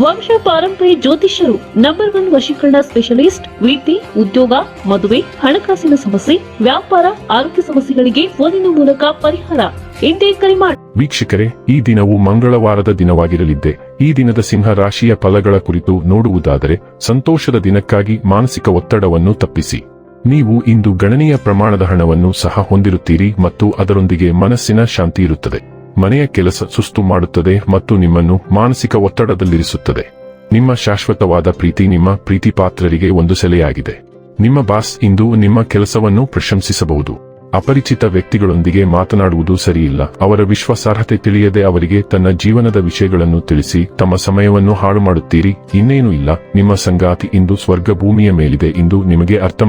ವಂಶ ಪಾರಂಪರ್ಯ ಜ್ಯೋತಿಷ್ಯರು ನಂಬರ್ ಒನ್ ವಶೀಕರಣ ಸ್ಪೆಷಲಿಸ್ಟ್ ವೃತ್ತಿ ಉದ್ಯೋಗ, ಮದುವೆ, ಹಣಕಾಸಿನ ಸಮಸ್ಯೆ, ವ್ಯಾಪಾರ, ಆರೋಗ್ಯ ಸಮಸ್ಯೆಗಳಿಗೆ ಫೋನಿನ ಮೂಲಕ ಪರಿಹಾರ. ಇಂದೇ ಕರೆ ಮಾಡಿ ವೀಕ್ಷಕರೇ, ಈ ದಿನವು ಮಂಗಳವಾರದ ದಿನವಾಗಿರಲಿದ್ದೆ. ಈ ದಿನದ ಸಿಂಹ ರಾಶಿಯ ಫಲಗಳ ಕುರಿತು ನೋಡುವುದಾದರೆ, ಸಂತೋಷದ ದಿನಕ್ಕಾಗಿ ಮಾನಸಿಕ ಒತ್ತಡವನ್ನು ತಪ್ಪಿಸಿ. ನೀವು ಇಂದು ಗಣನೀಯ ಪ್ರಮಾಣದ ಹಣವನ್ನು ಸಹ ಹೊಂದಿರುತ್ತೀರಿ ಮತ್ತು ಅದರೊಂದಿಗೆ ಮನಸ್ಸಿನ ಶಾಂತಿ ಇರುತ್ತದೆ. ಮನೆಯ ಕೆಲಸ ಸುಸ್ತು ಮಾಡುತ್ತದೆ ಮತ್ತು ನಿಮ್ಮನ್ನು ಮಾನಸಿಕ ಒತ್ತಡದಲ್ಲಿರಿಸುತ್ತದೆ. ನಿಮ್ಮ ಶಾಶ್ವತವಾದ ಪ್ರೀತಿ ನಿಮ್ಮ ಪ್ರೀತಿ ಪಾತ್ರರಿಗೆ ಒಂದು ಸೆಲೆಯಾಗಿದೆ. ನಿಮ್ಮ ಬಾಸ್ ಇಂದು ನಿಮ್ಮ ಕೆಲಸವನ್ನು ಪ್ರಶಂಸಿಸಬಹುದು. ಅಪರಿಚಿತ ವ್ಯಕ್ತಿಗಳೊಂದಿಗೆ ಮಾತನಾಡುವುದು ಸರಿಯಿಲ್ಲ. ಅವರ ವಿಶ್ವಾಸಾರ್ಹತೆ ತಿಳಿಯದೆ ಅವರಿಗೆ ತನ್ನ ಜೀವನದ ವಿಷಯಗಳನ್ನು ತಿಳಿಸಿ, ತಮ್ಮ ಸಮಯವನ್ನು ಹಾಳು ಮಾಡುತ್ತೀರಿ ಇನ್ನೇನು ಇಲ್ಲ. ನಿಮ್ಮ ಸಂಗಾತಿ ಇಂದು ಸ್ವರ್ಗ ಭೂಮಿಯ ಮೇಲಿದೆ ಎಂದು ನಿಮಗೆ ಅರ್ಥ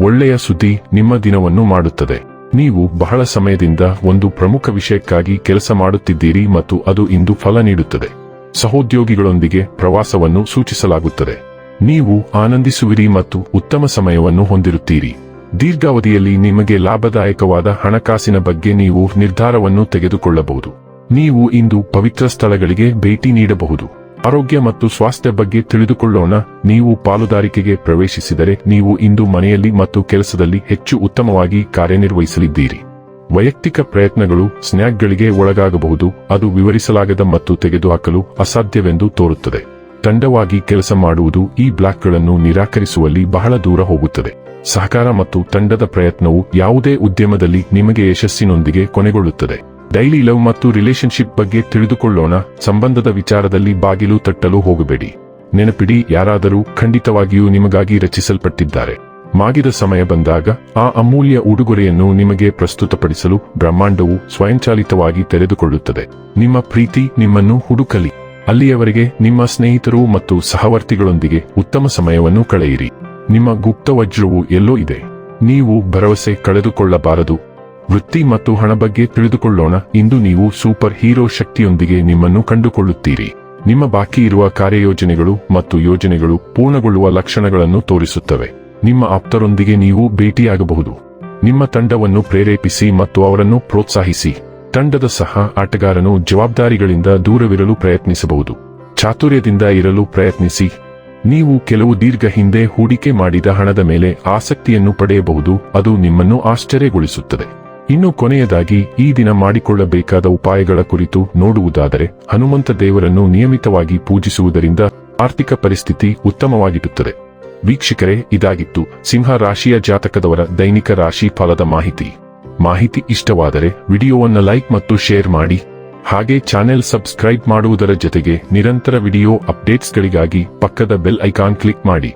ಒಳ್ಳೆಯ ಸುದ್ದಿ ನಿಮ್ಮ ದಿನವನ್ನು ಮಾಡುತ್ತದೆ. ನೀವು ಬಹಳ ಸಮಯದಿಂದ ಒಂದು ಪ್ರಮುಖ ವಿಷಯಕ್ಕಾಗಿ ಕೆಲಸ ಮಾಡುತ್ತಿದ್ದೀರಿ ಮತ್ತು ಅದು ಇಂದು ಫಲ ನೀಡುತ್ತದೆ. ಸಹೋದ್ಯೋಗಿಗಳೊಂದಿಗೆ ಪ್ರವಾಸವನ್ನು ಸೂಚಿಸಲಾಗುತ್ತದೆ. ನೀವು ಆನಂದಿಸುವಿರಿ ಮತ್ತು ಉತ್ತಮ ಸಮಯವನ್ನು ಹೊಂದಿರುತ್ತೀರಿ. ದೀರ್ಘಾವಧಿಯಲ್ಲಿ ನಿಮಗೆ ಲಾಭದಾಯಕವಾದ ಹಣಕಾಸಿನ ಬಗ್ಗೆ ನೀವು ನಿರ್ಧಾರವನ್ನು ತೆಗೆದುಕೊಳ್ಳಬಹುದು. ನೀವು ಇಂದು ಪವಿತ್ರ ಸ್ಥಳಗಳಿಗೆ ಭೇಟಿ ನೀಡಬಹುದು. ಆರೋಗ್ಯ ಮತ್ತು ಸ್ವಾಸ್ಥ್ಯ ಬಗ್ಗೆ ತಿಳಿದುಕೊಳ್ಳೋಣ. ನೀವು ಪಾಲುದಾರಿಕೆಗೆ ಪ್ರವೇಶಿಸಿದರೆ ನೀವು ಇಂದು ಮನೆಯಲ್ಲಿ ಮತ್ತು ಕೆಲಸದಲ್ಲಿ ಹೆಚ್ಚು ಉತ್ತಮವಾಗಿ ಕಾರ್ಯನಿರ್ವಹಿಸಲಿದ್ದೀರಿ. ವೈಯಕ್ತಿಕ ಪ್ರಯತ್ನಗಳು ಸ್ನ್ಯಾಕ್ಗಳಿಗೆ ಒಳಗಾಗಬಹುದು. ಅದು ವಿವರಿಸಲಾಗದ ಮತ್ತು ತೆಗೆದುಹಾಕಲು ಅಸಾಧ್ಯವೆಂದು ತೋರುತ್ತದೆ. ತಂಡವಾಗಿ ಕೆಲಸ ಮಾಡುವುದು ಈ ಬ್ಲಾಕ್ಗಳನ್ನು ನಿರಾಕರಿಸುವಲ್ಲಿ ಬಹಳ ದೂರ ಹೋಗುತ್ತದೆ. ಸಹಕಾರ ಮತ್ತು ತಂಡದ ಪ್ರಯತ್ನವು ಯಾವುದೇ ಉದ್ಯಮದಲ್ಲಿ ನಿಮಗೆ ಯಶಸ್ಸಿನೊಂದಿಗೆ ಕೊನೆಗೊಳ್ಳುತ್ತದೆ. ಡೈಲಿ ಲವ್ ಮತ್ತು ರಿಲೇಶನ್ಶಿಪ್ ಬಗ್ಗೆ ತಿಳಿದುಕೊಳ್ಳೋಣ. ಸಂಬಂಧದ ವಿಚಾರದಲ್ಲಿ ಬಾಗಿಲು ತಟ್ಟಲು ಹೋಗಬೇಡಿ. ನೆನಪಿಡಿ, ಯಾರಾದರೂ ಖಂಡಿತವಾಗಿಯೂ ನಿಮಗಾಗಿ ರಚಿಸಲ್ಪಟ್ಟಿದ್ದಾರೆ. ಮಾಗಿದ ಸಮಯ ಬಂದಾಗ ಆ ಅಮೂಲ್ಯ ಉಡುಗೊರೆಯನ್ನು ನಿಮಗೆ ಪ್ರಸ್ತುತಪಡಿಸಲು ಬ್ರಹ್ಮಾಂಡವು ಸ್ವಯಂಚಾಲಿತವಾಗಿ ತೆರೆದುಕೊಳ್ಳುತ್ತದೆ. ನಿಮ್ಮ ಪ್ರೀತಿ ನಿಮ್ಮನ್ನು ಹುಡುಕಲಿ. ಅಲ್ಲಿಯವರೆಗೆ ನಿಮ್ಮ ಸ್ನೇಹಿತರು ಮತ್ತು ಸಹವರ್ತಿಗಳೊಂದಿಗೆ ಉತ್ತಮ ಸಮಯವನ್ನು ಕಳೆಯಿರಿ. ನಿಮ್ಮ ಗುಪ್ತ ವಜ್ರವು ಎಲ್ಲೋ ಇದೆ. ನೀವು ಭರವಸೆ ಕಳೆದುಕೊಳ್ಳಬಾರದು. ವೃತ್ತಿ ಮತ್ತು ಹಣ ಬಗ್ಗೆ ತಿಳಿದುಕೊಳ್ಳೋಣ. ಇಂದು ನೀವು ಸೂಪರ್ ಹೀರೋ ಶಕ್ತಿಯೊಂದಿಗೆ ನಿಮ್ಮನ್ನು ಕಂಡುಕೊಳ್ಳುತ್ತೀರಿ. ನಿಮ್ಮ ಬಾಕಿ ಇರುವ ಕಾರ್ಯಯೋಜನೆಗಳು ಮತ್ತು ಯೋಜನೆಗಳು ಪೂರ್ಣಗೊಳ್ಳುವ ಲಕ್ಷಣಗಳನ್ನು ತೋರಿಸುತ್ತವೆ. ನಿಮ್ಮ ಆಪ್ತರೊಂದಿಗೆ ನೀವು ಭೇಟಿಯಾಗಬಹುದು. ನಿಮ್ಮ ತಂಡವನ್ನು ಪ್ರೇರೇಪಿಸಿ ಮತ್ತು ಅವರನ್ನು ಪ್ರೋತ್ಸಾಹಿಸಿ. ತಂಡದ ಸಹ ಆಟಗಾರನು ಜವಾಬ್ದಾರಿಗಳಿಂದ ದೂರವಿರಲು ಪ್ರಯತ್ನಿಸಬಹುದು. ಚಾತುರ್ಯದಿಂದ ಇರಲು ಪ್ರಯತ್ನಿಸಿ. ನೀವು ಕೆಲವು ದೀರ್ಘ ಹಿಂದೆ ಹೂಡಿಕೆ ಮಾಡಿದ ಹಣದ ಮೇಲೆ ಆಸಕ್ತಿಯನ್ನು ಪಡೆಯಬಹುದು. ಅದು ನಿಮ್ಮನ್ನು ಆಶ್ಚರ್ಯಗೊಳಿಸುತ್ತದೆ. ಇನ್ನು ಕೊನೆಯದಾಗಿ ಈ ದಿನ ಮಾಡಿಕೊಳ್ಳಬೇಕಾದ ಉಪಾಯಗಳ ಕುರಿತು ನೋಡುವುದಾದರೆ ಹನುಮಂತ ದೇವರನ್ನು ನಿಯಮಿತವಾಗಿ ಪೂಜಿಸುವುದರಿಂದ ಆರ್ಥಿಕ ಪರಿಸ್ಥಿತಿ ಉತ್ತಮವಾಗಿರುತ್ತದೆ. ವೀಕ್ಷಕರೇ, ಇದಾಗಿತ್ತು ಸಿಂಹ ರಾಶಿಯ ಜಾತಕದವರ ದೈನಿಕ ರಾಶಿ ಫಲದ ಮಾಹಿತಿ. ಮಾಹಿತಿ ಇಷ್ಟವಾದರೆ ವಿಡಿಯೋವನ್ನು ಲೈಕ್ ಮತ್ತು ಶೇರ್ ಮಾಡಿ. ಹಾಗೆ ಚಾನೆಲ್ ಸಬ್ಸ್ಕ್ರೈಬ್ ಮಾಡುವುದರ ಜೊತೆಗೆ ನಿರಂತರ ವಿಡಿಯೋ ಅಪ್ಡೇಟ್ಸ್ಗಳಿಗಾಗಿ ಪಕ್ಕದ ಬೆಲ್ ಐಕಾನ್ ಕ್ಲಿಕ್ ಮಾಡಿ.